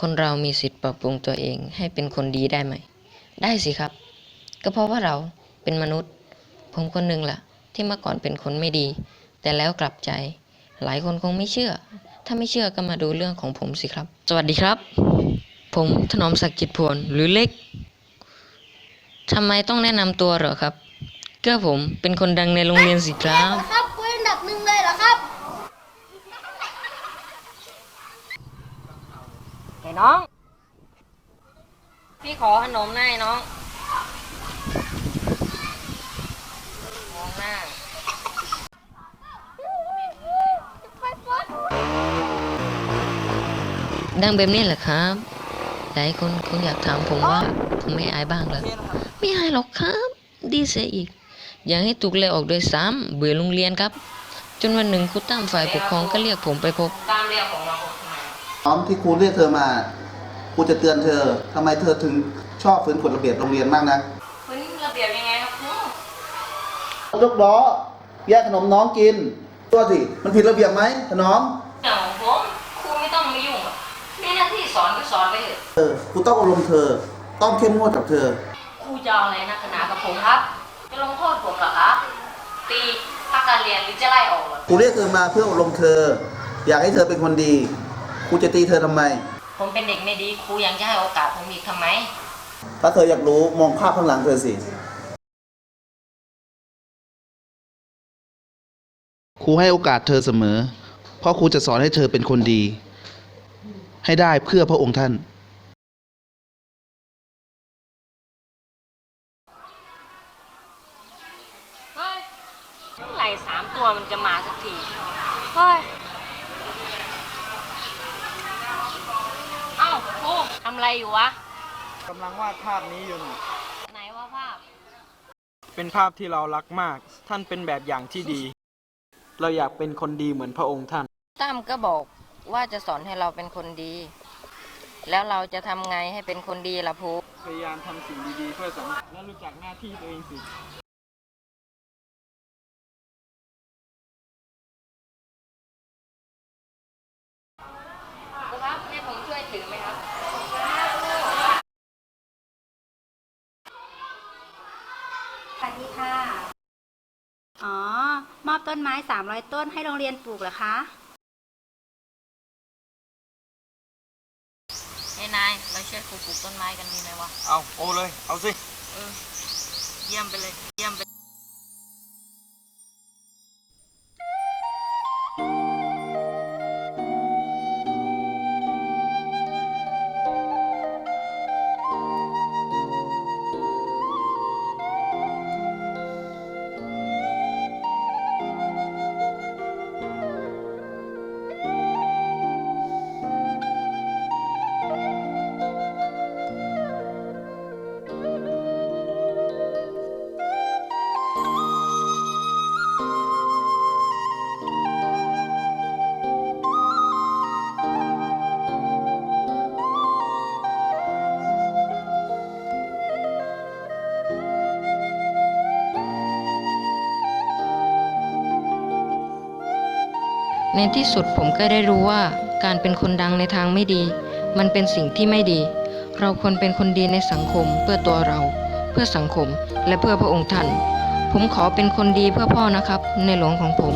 คนเรามีสิทธิ์ปรับปรุงตัวเองให้เป็นคนดีได้ไหม ได้สิครับ ก็เพราะว่าเราเป็นมนุษย์ ผมคนหนึ่งล่ะ ที่เมื่อก่อนเป็นคนไม่ดี แต่แล้วกลับใจ หลายคนคงไม่เชื่อ ถ้าไม่เชื่อก็มาดูเรื่องของผมสิครับ สวัสดีครับ ผมถนอมศักดิ์จิตพลหรือเล็กทำไมต้องแนะนำตัวเหรอครับ ก็ผมเป็นคนดังในโรงเรียนสิครับ ครับคุณอันดับหนึ่งเลยเหรอครับ ไอ้ น้อง พี่ขอขนมหน่อยน้องมองหน้าดังแบบนี้แหละครับ หลายคนคงอยากถามผมว่า ผมไม่อายบ้างเหรอ ไม่อายหรอกครับ ดีเสียอีก อยากให้ถูกไล่ออกโดวยซ้ำเบื่อโรงเรียนครับ จนวันหนึ่งครูตั้มฝ่ายปกครองก็เรียกผมไปพบตามเรียกผมมาพบ ทำไมน้องที่ครูเรียกเธอมาครูจะเตือนเธอทำไมเธอถึงชอบฝืนกฎระเบียบโรงเรียนมากนะเฮ้ยระเบียบยังไงครับครูยกล้อแยกขนมน้องกิน ตัวสิมันผิดระเบียบไหมขนมเรื่องของผมครูไม่ต้องมายุ่งหรอกมีหน้าที่สอนก็สอนไปเถอะเออครูต้องอบรมเธอ ต้องเข้มงวดกับเธอ ครูจะเอาอะไรนักหนากับผมครับ จะลงโทษผมเหรอครับตีพักการเรียนหรือจะไล่ออกเหรอ ครูเรียกเธอมาเพื่ออบรมเธอ อยากให้เธอเป็นคนดี ครูจะตีเธอทำไม ผมเป็นเด็กไม่ดีครูยังจะให้โอกาสผมอีกทำไม ถ้าเธออยากรู้มองภาพข้างหลังเธอสิ ครูให้โอกาสเธอเสมอ เพราะครูจะสอนให้เธอเป็นคนดี ให้ได้เพื่อพระองค์ท่าน เฮ้ยเมื่อไหร่สามตัวมันจะมาสักที เฮ้ย ทำอะไรอยู่วะ กำลังวาดภาพนี้อยู่น่ะไหนว่าภาพ เป็นภาพที่เรารักมาก ท่านเป็นแบบอย่างที่ดี เราอยากเป็นคนดีเหมือนพระองค์ท่าน ตั้มก็บอกว่าจะสอนให้เราเป็นคนดี แล้วเราจะทำไงให้เป็นคนดีล่ะภูพยายามทำสิ่งดีๆ เพื่อสังคมและรู้จักหน้าที่ตัวเองสิ ครูครับให้ผมช่วยถือไหมครับสวัสดีค่ะ อ๋อ มอบต้นไม้ 300 ต้นให้โรงเรียนปลูกเหรอคะเฮ้ยนาย เราช่วยครูปลูกต้นไม้กันดีไหมวะ เอาโอเลย เอาสิ เออ เยี่ยมไปเลย เยี่ยมไป ในที่สุดผมก็ได้รู้ว่าการเป็นคนดังในทางไม่ดี มันเป็นสิ่งที่ไม่ดี เราควรเป็นคนดีในสังคมเพื่อตัวเรา เพื่อสังคมและเพื่อพระองค์ท่าน ผมขอเป็นคนดีเพื่อพ่อนะครับ ในหลวงของผม